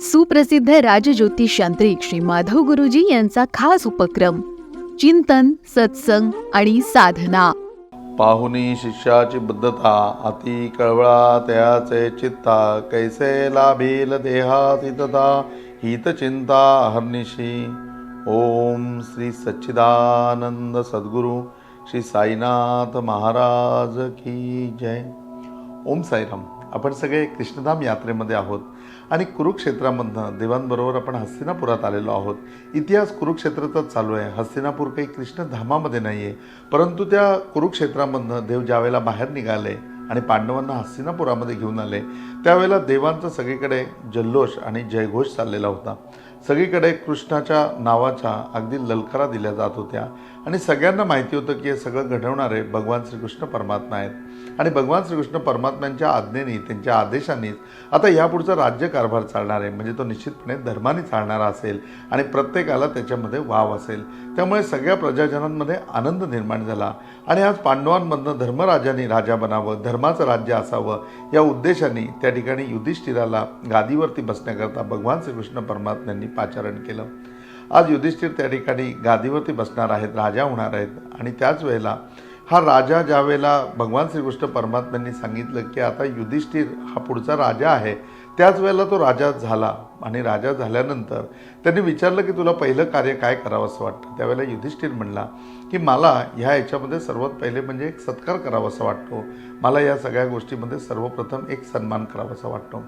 सुप्रसिद्ध राजज्योतिष यांत्रिक श्री माधव गुरुजी यांचा खास उपक्रम चिंतन सत्संग आणि साधना. पाहुनी शिष्याची बद्धता अति कळवळा त्याचे चित्ता कैसे लाभील देहाती हित चिंता हर्निशी ओम श्री सच्चिदानंद सद्गुरु श्री साईनाथ महाराज की जय. ओम साईराम. आपण सगळे कृष्णधाम यात्रेमध्ये आहोत. आणि कुरुक्षेत्रामधनं देवांबरोबर आपण हस्तिनापुरात आलेलो आहोत. इतिहास कुरुक्षेत्राचाच चालू आहे. हस्तिनापूर काही कृष्णधामामध्ये नाही आहे परंतु त्या कुरुक्षेत्रामधनं देव ज्यावेळेला बाहेर निघाले आणि पांडवांना हस्तिनापुरामध्ये घेऊन आले त्यावेळेला देवांचा सगळीकडे जल्लोष आणि जयघोष चाललेला होता. सगळीकडे कृष्णाच्या नावाच्या अगदी ललकारा दिल्या जात होत्या. आणि सगळ्यांना माहिती होतं की हे सगळं घडवणारे भगवान श्रीकृष्ण परमात्मा आहेत. आणि भगवान श्रीकृष्ण परमात्म्यांच्या आज्ञेने त्यांच्या आदेशानेच आता यापुढचा राज्यकारभार चालणार आहे. म्हणजे तो निश्चितपणे धर्माने चालणारा असेल आणि प्रत्येकाला त्याच्यामध्ये वाव असेल. त्यामुळे सगळ्या प्रजाजनांमध्ये आनंद निर्माण झाला. आणि आज पांडवांमधनं धर्मराजाने राजा बनावं धर्माचं राज्य असावं या उद्देशाने त्या ठिकाणी युधिष्ठिराला गादीवरती बसण्याकरता भगवान श्रीकृष्ण परमात्म्यांनी पाचारण केलं. आज युधिष्ठिर त्या ठिकाणी गादीवरती बसणार आहेत राजा होणार आहेत आणि त्याच वेळेला हा राजा ज्या वेळेला भगवान श्रीकृष्ण परमात्म्यांनी सांगितलं की आता युधिष्ठिर हा पुढचा राजा आहे त्याच वेळेला तो राजा झाला आणि राजा झाल्यानंतर त्यांनी विचारलं की तुला पहिलं कार्य काय करावं असं वाटतं? त्यावेळेला युधिष्ठिर म्हणला की मला ह्या याच्यामध्ये सर्वात पहिले म्हणजे एक सत्कार करावा असं वाटतो. मला या सगळ्या गोष्टीमध्ये सर्वप्रथम एक सन्मान करावा असं वाटतो.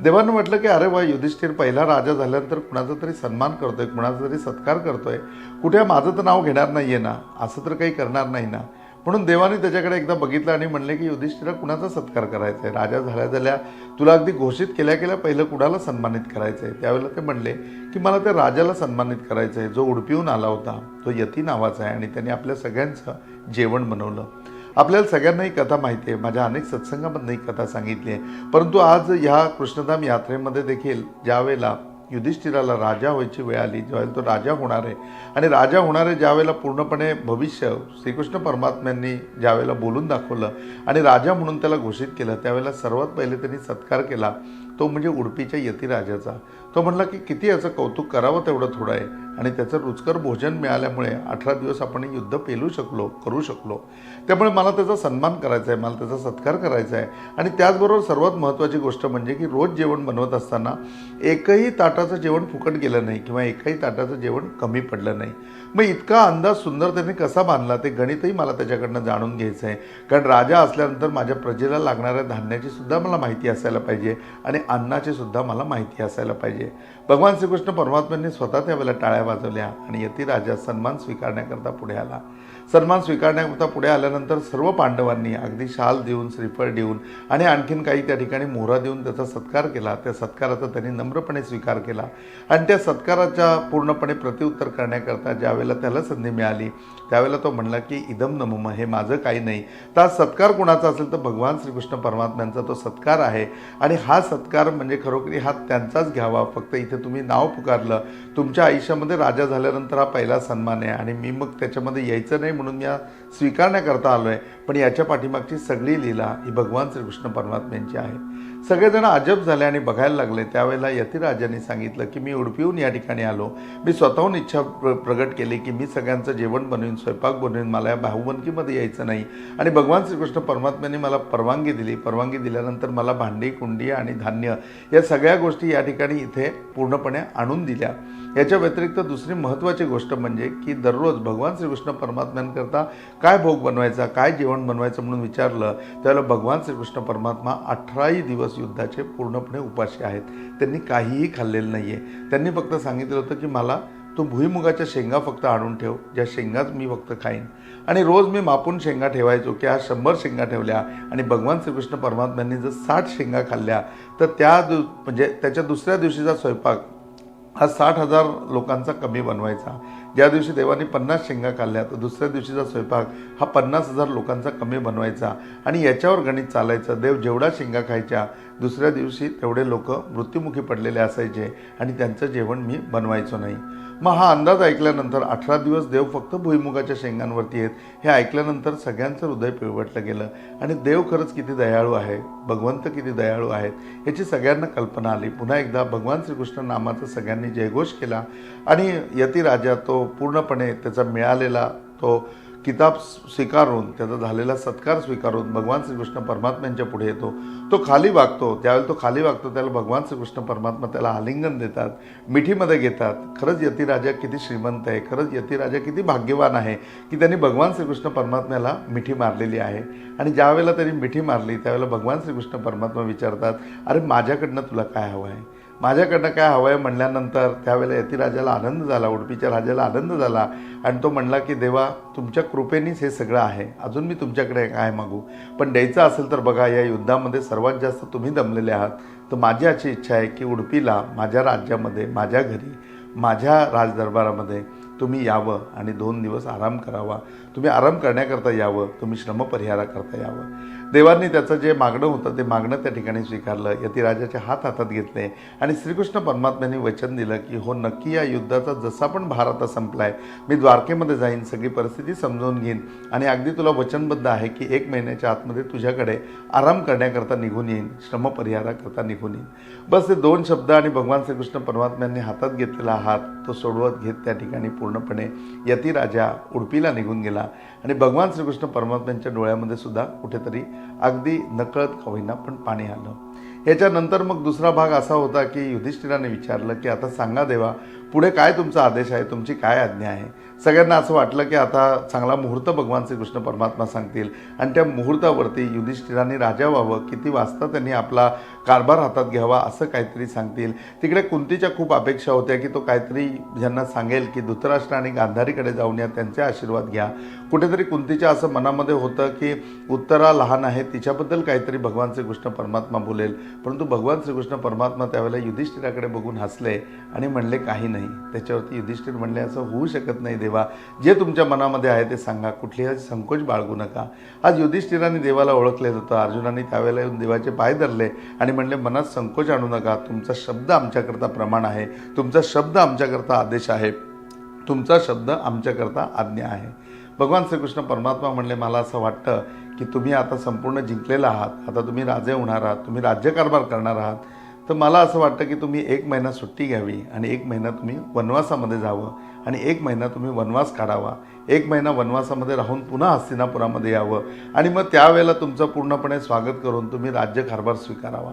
देवानं म्हटलं की अरे वा युधिष्ठिर पहिला राजा झाल्यानंतर कुणाचा तरी सन्मान करतोय कुणाचा तरी सत्कार करतोय. कुठे माझं तर नाव घेणार नाही आहे ना? असं तर काही करणार नाही ना? म्हणून देवाने त्याच्याकडे एकदा बघितलं आणि म्हणले की युधिष्ठिरा कुणाचा सत्कार करायचा आहे राजा झाल्या झाल्या तुला अगदी घोषित केल्या केल्या पहिलं कुणाला सन्मानित करायचं आहे त्यावेळेला ते म्हणले की मला त्या राजाला सन्मानित करायचं आहे जो उडपीहून आला होता. तो यती नावाचा आहे आणि त्याने आपल्या सगळ्यांचं जेवण बनवलं. आपल्याला सगळ्यांना ही कथा माहिती आहे माझ्या अनेक सत्संगामधनं ही कथा सांगितली आहे परंतु आज ह्या कृष्णधाम यात्रेमध्ये देखील ज्यावेळेला युधिष्ठिराला राजा व्हायची वेळ आली. ज्यावेळेला तो राजा होणार आहे. आणि राजा होणारे ज्यावेळेला पूर्णपणे भविष्य श्रीकृष्ण परमात्म्यांनी ज्यावेळेला बोलून दाखवलं आणि राजा म्हणून त्याला घोषित केलं त्यावेळेला सर्वात पहिले त्यांनी सत्कार केला तो म्हणजे उडपीच्या यतिराजाचा. तो म्हणला की किती याचं कौतुक करावं तेवढं थोडं आहे आणि त्याचं रुचकर भोजन मिळाल्यामुळे अठरा दिवस आपण युद्ध पेलू शकलो करू शकलो. त्यामुळे मला त्याचा सन्मान करायचा आहे मला त्याचा सत्कार करायचा आहे. आणि त्याचबरोबर सर्वात महत्त्वाची गोष्ट म्हणजे की रोज जेवण बनवत असताना एकही ताटाचं जेवण फुकट गेलं नाही किंवा एकही ताटाचं जेवण कमी पडलं नाही. मग इतका अंदाज सुंदर त्याने कसा बांधला ते गणितही मला त्याच्याकडनं जाणून घ्यायचं आहे कारण राजा असल्यानंतर माझ्या प्रजेला लागणाऱ्या धान्याची सुद्धा मला माहिती असायला पाहिजे आणि अन्नाची सुद्धा मला माहिती असायला पाहिजे. भगवान श्रीकृष्ण परमात्म्यांनी स्वतः त्यावेळेला टाळ्या वाजवल्या आणि यती राजा सन्मान स्वीकारण्याकरता पुढे आला. सन्मान स्वीकारण्याकरता पुढे आल्यानंतर सर्व पांडवांनी अगदी शाल देऊन श्रीफळ देऊन आणि आणखीन काही त्या ठिकाणी मोहरा देऊन त्याचा सत्कार केला. त्या सत्काराचा त्यांनी नम्रपणे स्वीकार केला. आणि त्या सत्काराच्या पूर्णपणे प्रत्युत्तर करण्याकरता ज्यावेळेला त्याला संधी मिळाली त्यावेळेला तो म्हणला की इदम नमम हे माझं काही नाही. तर आज सत्कार कुणाचा असेल तर भगवान श्रीकृष्ण परमात्म्यांचा तो सत्कार आहे. आणि हा सत्कार म्हणजे खरोखरी हा त्यांचाच घ्यावा. फक्त इथे तुम्ही नाव पुकारलं. तुमच्या आयुष्यामध्ये राजा झाल्यानंतर हा पहिला सन्मान आहे आणि मी मग त्याच्यामध्ये यायचं नाही म्हणून मी स्वीकारण्याकरता आलो आहे पण याच्या पाठीमागची सगळी लीला ही भगवान श्रीकृष्ण परमात्म्यांची आहे. सगळेजण अजब झाले आणि बघायला लागले. त्यावेळेला यतिराजांनी सांगितलं की मी उडपीहून या ठिकाणी आलो. मी स्वतःहून इच्छा प्र प्रगट केली की मी सगळ्यांचं जेवण बनवीन स्वयंपाक बनवीन. मला या भाऊबंदकीमध्ये यायचं नाही. आणि भगवान श्रीकृष्ण परमात्म्याने मला परवानगी दिली. परवानगी दिल्यानंतर मला भांडी कुंडी आणि धान्य या सगळ्या गोष्टी या ठिकाणी इथे पूर्णपणे आणून दिल्या. याच्या व्यतिरिक्त दुसरी महत्त्वाची गोष्ट म्हणजे की दररोज भगवान श्रीकृष्ण परमात्म्यांकरता काय भोग बनवायचा काय जेवण बनवायचं म्हणून विचारलं त्यावेळेला भगवान श्रीकृष्ण परमात्मा अठराही दिवस युद्धाचे पूर्णपणे उपाशी आहेत. त्यांनी काहीही खाल्लेलं नाही आहे त्यांनी फक्त सांगितलं होतं की मला तू भुईमुगाच्या शेंगा फक्त आणून ठेव. ज्या शेंगाच मी फक्त खाईन. आणि रोज मी मापून शेंगा ठेवायचो की आज शंभर शेंगा ठेवल्या आणि भगवान श्रीकृष्ण परमात्म्यांनी जर साठ शेंगा खाल्ल्या तर त्या दु म्हणजे त्याच्या दुसऱ्या दिवशीचा स्वयंपाक हा साठ हजार लोकांचा कमी बनवायचा. ज्या दिवशी देवाने पन्नास शेंगा खाल्ल्या तर दुसऱ्या दिवशीचा स्वयंपाक हा पन्नास हजार लोकांचा कमी बनवायचा. आणि याच्यावर गणित चालायचं. देव जेवढा शेंगा खायच्या दुसऱ्या दिवशी तेवढे लोक मृत्युमुखी पडलेले असायचे आणि त्यांचं जेवण मी बनवायचो नाही. मग हा अंदाज ऐकल्यानंतर अठरा दिवस देव फक्त भुईमुगाच्या शेंगांवरती आहेत हे ऐकल्यानंतर सगळ्यांचं हृदय पिळवटलं गेलं. आणि देव खरंच किती दयाळू आहे भगवंत किती दयाळू आहेत याची सगळ्यांना कल्पना आली. पुन्हा एकदा भगवान श्रीकृष्ण नामाचा सगळ्यांनी जयघोष केला. आणि यतिराजा तो पूर्णपणे त्याचा मिळालेला तो किताब स्वीकारून त्याचा झालेला सत्कार स्वीकारून भगवान श्रीकृष्ण परमात्म्यांच्या पुढे येतो. तो खाली वागतो त्यावेळेला तो खाली वागतो त्याला भगवान श्रीकृष्ण परमात्मा त्याला आलिंगन देतात मिठीमध्ये घेतात. खरंच यतिराजा किती श्रीमंत आहे खरंच यतिराजा किती भाग्यवान आहे की त्यांनी भगवान श्रीकृष्ण परमात्म्याला मिठी मारलेली आहे. आणि ज्यावेळेला त्यांनी मिठी मारली त्यावेळेला भगवान श्रीकृष्ण परमात्मा विचारतात अरे माझ्याकडनं तुला काय हवं आहे माझ्याकडनं काय हवं आहे म्हणल्यानंतर त्यावेळेला यतिराजाला आनंद झाला उडपीच्या राजाला आनंद झाला आणि तो म्हणला की देवा तुमच्या कृपेनीच हे सगळं आहे. अजून मी तुमच्याकडे काय मागू. पण द्यायचं असेल तर बघा या युद्धामध्ये सर्वात जास्त तुम्ही दमलेले आहात. तर माझी अशी इच्छा आहे की उडपीला माझ्या राज्यामध्ये माझ्या घरी माझ्या राजदरबारामध्ये तुम्ही यावं आणि दोन दिवस आराम करावा. तुम्ही आराम करण्याकरता यावं तुम्ही श्रमपरिहाराकरता यावं. देवांनी त्याचं जे मागणं होतं ते मागणं त्या ठिकाणी स्वीकारलं. यतिराजाचे हात हातात घेतले आणि श्रीकृष्ण परमात्म्यांनी वचन दिलं की हो नक्की या युद्धाचा जसा पण भार आता संपलाय मी द्वारकेमध्ये जाईन सगळी परिस्थिती समजून घेईन आणि अगदी तुला वचनबद्ध आहे की एक महिन्याच्या आतमध्ये तुझ्याकडे आराम करण्याकरता निघून येईन श्रमपरिहाराकरता निघून येईन. बस ते दोन शब्द आणि भगवान श्रीकृष्ण परमात्म्यांनी हातात घेतलेला हात तो सोडवत घेत त्या ठिकाणी पुढे पूर्णपणे यतिराजा उडपीला निघून गेला आणि भगवान श्रीकृष्ण परमात्म्यांच्या डोळ्यामध्ये सुद्धा कुठेतरी अगदी नकळत होईना पण पाणी आलं. याच्यानंतर मग दुसरा भाग असा होता की युधिष्ठिराने विचारलं की आता सांगा देवा पुढे काय तुमचा आदेश आहे? तुमची काय आज्ञा आहे? सगळ्यांना असं वाटलं की आता चांगला मुहूर्त भगवान श्रीकृष्ण परमात्मा सांगतील. आणि त्या मुहूर्तावरती युधिष्ठिराने राजा व्हावं किती वाजता त्यांनी आपला कारभार हातात घ्यावा असं काहीतरी सांगतील. तिकडे कुंतीच्या खूप अपेक्षा होत्या की तो काहीतरी ज्यांना सांगेल की धृतराष्ट्र आणि गांधारीकडे जाऊन या त्यांचे आशीर्वाद घ्या. कुठेतरी कुंतीच्या असं मनामध्ये होतं की उत्तरा लहान आहे तिच्याबद्दल काहीतरी भगवान श्रीकृष्ण परमात्मा बोलेल. परंतु भगवान श्रीकृष्ण परमात्मा त्यावेळेला युधिष्ठिराकडे बघून हसले आणि म्हणले काही नाही. नाही. त्याच्यावरती युधिष्ठिर म्हणले असं होऊ शकत नाही देवा. जे तुमच्या मनामध्ये आहे ते सांगा. कुठलीही संकोच बाळगू नका. आज युधिष्ठिराने देवाला ओळखले जातं. अर्जुनाने त्यावेळेला येऊन देवाचे पाय धरले आणि म्हणले मनात संकोच आणू नका. तुमचा शब्द आमच्याकरता प्रमाण आहे. तुमचा शब्द आमच्याकरता आदेश आहे. तुमचा शब्द आमच्याकरता आज्ञा आहे. भगवान श्रीकृष्ण परमात्मा म्हणले मला असं वाटतं की तुम्ही आता संपूर्ण जिंकलेला आहात. आता तुम्ही राजे होणार आहात. तुम्ही राज्यकारभार करणार आहात. तर मला असं वाटतं की तुम्ही एक महिना सुट्टी घ्यावी आणि एक महिना तुम्ही वनवासामध्ये जावं आणि एक महिना तुम्ही वनवास काढावा. एक महिना वनवासामध्ये राहून पुन्हा हस्तिनापुरामध्ये यावं आणि मग त्यावेळेला तुमचं पूर्णपणे स्वागत करून तुम्ही राज्यकारभार स्वीकारावा.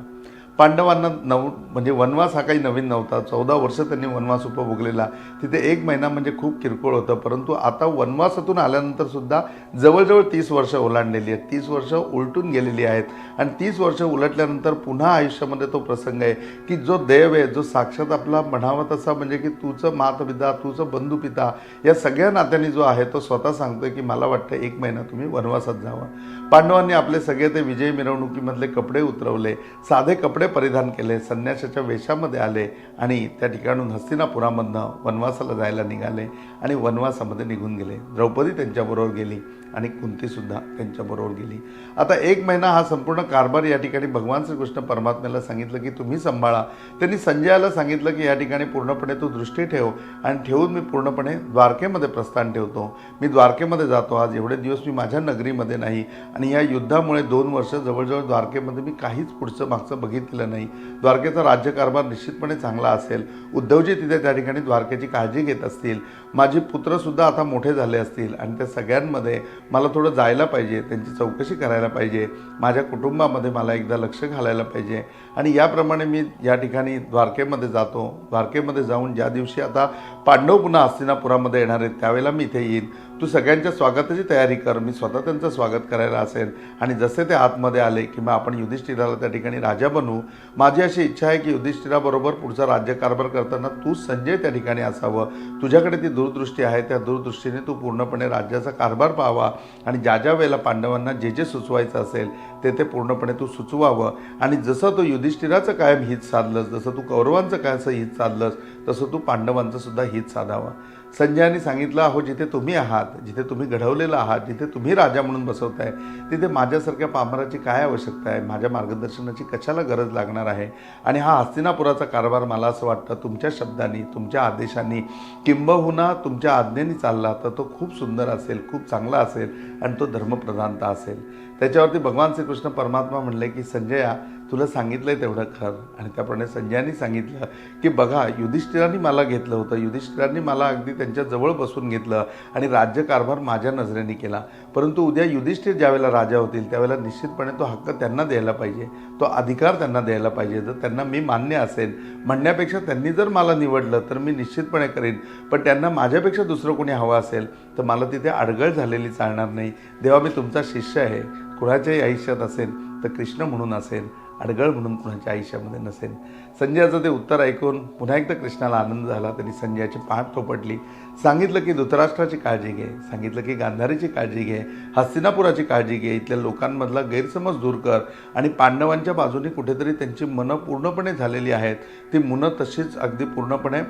पांडवांना नव म्हणजे वनवास हा काही नवीन नव्हता. चौदा वर्ष त्यांनी वनवास उपभोगलेला. तिथे एक महिना म्हणजे खूप किरकोळ होतं. परंतु आता वनवासातून आल्यानंतर सुद्धा जवळजवळ तीस वर्ष ओलांडलेली आहेत. तीस वर्ष उलटून गेलेली आहेत. आणि तीस वर्ष उलटल्यानंतर पुन्हा आयुष्यामध्ये तो प्रसंग आहे की जो देव आहे जो साक्षात आपला म्हणावा तसा म्हणजे की तुझं मातपिता तुझं बंधुपिता या सगळ्या नात्यांनी जो आहे तो स्वतः सांगतोय की मला वाटतं एक महिना तुम्ही वनवासात जावा. पांडवांनी आपले सगळे ते विजय मिरवणुकीमधले कपडे उतरवले. साधे कपडे परिधान केले संन्याशाच्या वेशामध्ये आले आणि त्या ठिकाणून हस्तिनापुरामधनं वनवासाला जायला निघाले आणि वनवासामध्ये निघून गेले. द्रौपदी त्यांच्याबरोबर गेली आणि कुंतीसुद्धा त्यांच्याबरोबर गेली. आता एक महिना हा संपूर्ण कारभार या ठिकाणी भगवान श्रीकृष्ण परमात्म्याला सांगितलं की तुम्ही सांभाळा. त्यांनी संजयाला सांगितलं की या ठिकाणी पूर्णपणे तू दृष्टी ठेव आणि ठेवून मी पूर्णपणे द्वारकेमध्ये प्रस्थान ठेवतो. मी द्वारकेमध्ये जातो. आज एवढे दिवस मी माझ्या नगरीमध्ये नाही आणि या युद्धामुळे दोन वर्ष जवळजवळ द्वारकेमध्ये मी काहीच पुढचं मागचं बघितलं बघितलेलं नाही. द्वारकेचा राज्यकारभार निश्चितपणे चांगला असेल. उद्धवजी तिथे त्या ठिकाणी द्वारकेची काळजी घेत असतील. माझे पुत्रसुद्धा आता मोठे झाले असतील आणि त्या सगळ्यांमध्ये मला थोडं जायला पाहिजे त्यांची चौकशी करायला पाहिजे माझ्या कुटुंबामध्ये मला एकदा लक्ष घालायला पाहिजे. आणि याप्रमाणे मी या ठिकाणी द्वारकेमध्ये जातो. द्वारकेमध्ये जाऊन ज्या दिवशी आता पांडव पुन्हा हस्तिनापुरामध्ये येणार आहेत त्यावेळेला मी इथे येईन. तू सगळ्यांच्या स्वागताची तयारी कर मी स्वतः त्यांचं स्वागत करायला असेल. आणि जसे ते आतमध्ये आले किंवा आपण युधिष्ठिराला त्या ठिकाणी राजा बनवू माझी अशी इच्छा आहे की युधिष्ठिराबरोबर पुढचा राज्यकारभार करताना तू संजय त्या ठिकाणी असावं. तुझ्याकडे ती दूरदृष्टी आहे त्या दूरदृष्टीने तू पूर्णपणे राज्याचा कारभार पाहावा. आणि ज्या ज्या वेळेला पांडवांना जे जे सुचवायचं असेल ते पूर्णपणे तू सुचवावं. आणि जसं तू युधिष्ठिराचं कायम हित साधलंस जसं तू कौरवांचं काय असं हित साधलंस तसं तू पांडवांचं सुद्धा हित साधावं. संजयाने सांगितलं अहो जिथे तुम्ही आहात जिथे तुम्ही घडवलेलं आहात जिथे तुम्ही राजा म्हणून बसवताय. तिथे माझ्यासारख्या पामराची काय आवश्यकता आहे? माझ्या मार्गदर्शनाची कशाला गरज लागणार आहे? आणि हा हस्तिनापुराचा कारभार मला असं वाटतं तुमच्या शब्दांनी तुमच्या आदेशांनी किंबहुना तुमच्या आज्ञेने चालला तर तो खूप सुंदर असेल खूप चांगला असेल आणि तो धर्मप्रधानता असेल. त्याच्यावरती भगवान श्रीकृष्ण परमात्मा म्हणले की संजया तुला सांगितलंय तेवढं खर. आणि त्याप्रमाणे संजयांनी सांगितलं की बघा युधिष्ठिरांनी मला घेतलं होतं. युधिष्ठिरांनी मला अगदी त्यांच्या जवळ बसून घेतलं आणि राज्यकारभार माझ्या नजरेने केला. परंतु उद्या युधिष्ठिर ज्यावेळेला राजा होतील त्यावेळेला निश्चितपणे तो हक्क त्यांना द्यायला पाहिजे. तो अधिकार त्यांना द्यायला पाहिजे. जर त्यांना मी मान्य असेल म्हणण्यापेक्षा त्यांनी जर मला निवडलं तर मी निश्चितपणे करेन. पण त्यांना माझ्यापेक्षा दुसरं कोणी हवं असेल तर मला तिथे अडगळ झालेली चालणार नाही. देवा मी तुमचा शिष्य आहे. कुणाच्याही आयुष्यात असेल तर कृष्ण म्हणून असेल अडगळ म्हणून कुणाच्या आयुष्यामध्ये नसेल. संजयाचं ते उत्तर ऐकून पुन्हा एकदा कृष्णाला आनंद झाला त्यांनी संजयाची पाठ थोपटली. सांगितलं की धृतराष्ट्राची काळजी घे. सांगितलं की गांधारीची काळजी घे हस्तिनापुराची काळजी घे इथल्या लोकांमधला गैरसमज दूर कर आणि पांडवांच्या बाजूने कुठेतरी त्यांची मनं पूर्णपणे झालेली आहेत. ती मुनं तशीच अगदी पूर्णपणे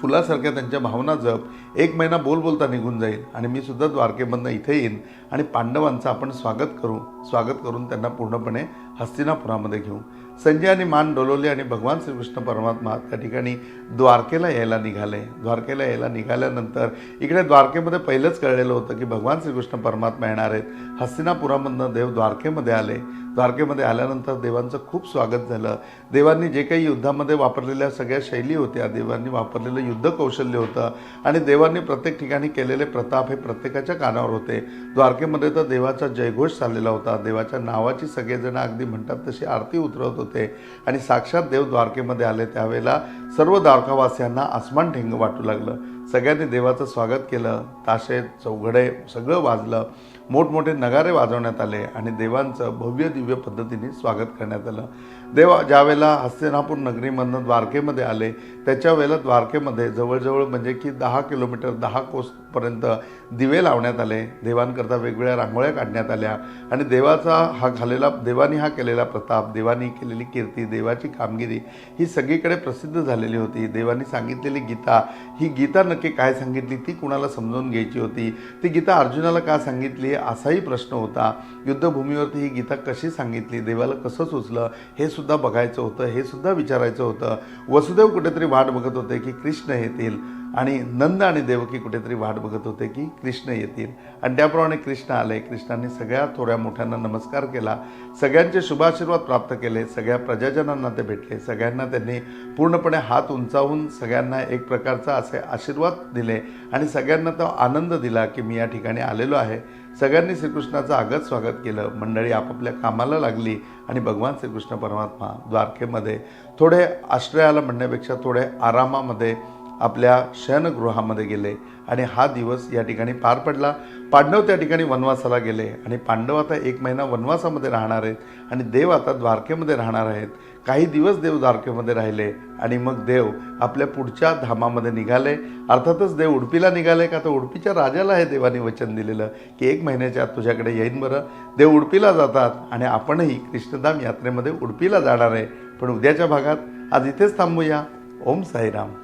फुलासारख्या त्यांच्या भावना जप एक महिना बोल बोलता निघून जाईल आणि मी सुद्धा द्वारकेमधनं इथे येईन आणि पांडवांचं आपण स्वागत करू स्वागत करून त्यांना पूर्णपणे हस्तिनापुरामध्ये घेऊ. संजयाने मान डोलवली आणि भगवान श्रीकृष्ण परमात्मा त्या ठिकाणी द्वारकेला यायला निघाले. द्वारकेला यायला निघाल्यानंतर इकडे द्वारकेमध्ये पहिलंच कळलेलं होतं की भगवान श्रीकृष्ण परमात्मा येणार आहेत. हस्तिनापुरामधनं देव द्वारकेमध्ये आले. द्वारकेमध्ये आल्यानंतर देवांचं खूप स्वागत झालं. देवांनी जे काही युद्धामध्ये वापरलेल्या सगळ्या शैली होत्या देवांनी वापरलेलं युद्ध कौशल्य होतं आणि देवांनी प्रत्येक ठिकाणी केलेले प्रताप हे प्रत्येकाच्या कानावर होते. द्वारकेमध्ये तर देवाचा जयघोष चाललेला होता. देवाच्या नावाची सगळेजण अगदी म्हणतात तशी आरती उतरवत होते. आणि साक्षात देव द्वारकेमध्ये आले त्यावेळेला सर्व द्वारकावासियांना आसमान ठेंग वाटू लागलं. सगळ्यांनी देवाचं स्वागत केलं. ताशे चौघडे सगळं वाजलं. मोठमोठे नगारे वाजवण्यात आले आणि देवांचं भव्य दिव्य पद्धतीने स्वागत करण्यात आलं. देवा ज्यावेळेला हस्तिनापूर नगरीमधनं द्वारकेमध्ये आले त्याच्या वेळेला द्वारकेमध्ये जवळजवळ म्हणजे की दहा किलोमीटर दहा कोसपर्यंत दिवे लावण्यात आले. देवांकरता वेगवेगळ्या रांगोळ्या काढण्यात आल्या आणि देवाचा हा घालेला देवानी हा केलेला प्रताप देवानी केलेली कीर्ती देवाची कामगिरी ही सगळीकडे प्रसिद्ध झाली. झालेली होती. देवाने सांगितलेली गीता ही गीता नक्की काय सांगितली? ती कुणाला समजून घ्यायची होती? ती गीता अर्जुनाला का सांगितली? असाही प्रश्न होता. युद्धभूमीवरती ही गीता कशी सांगितली? देवाला कसं सुचलं? हे सुद्धा बघायचं होतं हे सुद्धा विचारायचं होतं. वसुदेव कुठेतरी वाट बघत होते की कृष्ण येतील. आणि नंद आणि देवकी कुठेतरी वाट बघत होते की कृष्ण येतील. आणि त्याप्रमाणे कृष्ण आले. कृष्णाने सगळ्या थोड्या मोठ्यांना नमस्कार केला. सगळ्यांचे शुभाशीर्वाद प्राप्त केले. सगळ्या प्रजाजनांना ते भेटले. सगळ्यांना त्यांनी पूर्णपणे हात उंचावून सगळ्यांना एक प्रकारचा असे आशीर्वाद दिले आणि सगळ्यांना तो आनंद दिला की मी या ठिकाणी आलेलो आहे. सगळ्यांनी श्रीकृष्णाचं आगत स्वागत केलं. मंडळी आपापल्या कामाला लागली आणि भगवान श्रीकृष्ण परमात्मा द्वारकेमध्ये थोडे आश्रयाला म्हणण्यापेक्षा थोडे आरामामध्ये आपल्या शयनगृहामध्ये गेले आणि हा दिवस या ठिकाणी पार पडला. पांडव त्या ठिकाणी वनवासाला गेले आणि पांडव आता एक महिना वनवासामध्ये राहणार आहेत आणि देव आता द्वारकेमध्ये राहणार आहेत. काही दिवस देव द्वारकेमध्ये राहिले आणि मग देव आपल्या पुढच्या धामामध्ये निघाले. अर्थातच देव उडपीला निघाले का? तर उडपीच्या राजाला हे देवाने वचन दिलेलं की एक महिन्याच्या आत तुझ्याकडे येईन बरं. देव उडपीला जातात आणि आपणही कृष्णधाम यात्रेमध्ये उडपीला जाणार आहे. पण उद्याच्या भागात आज इथेच थांबूया. ओम साईराम.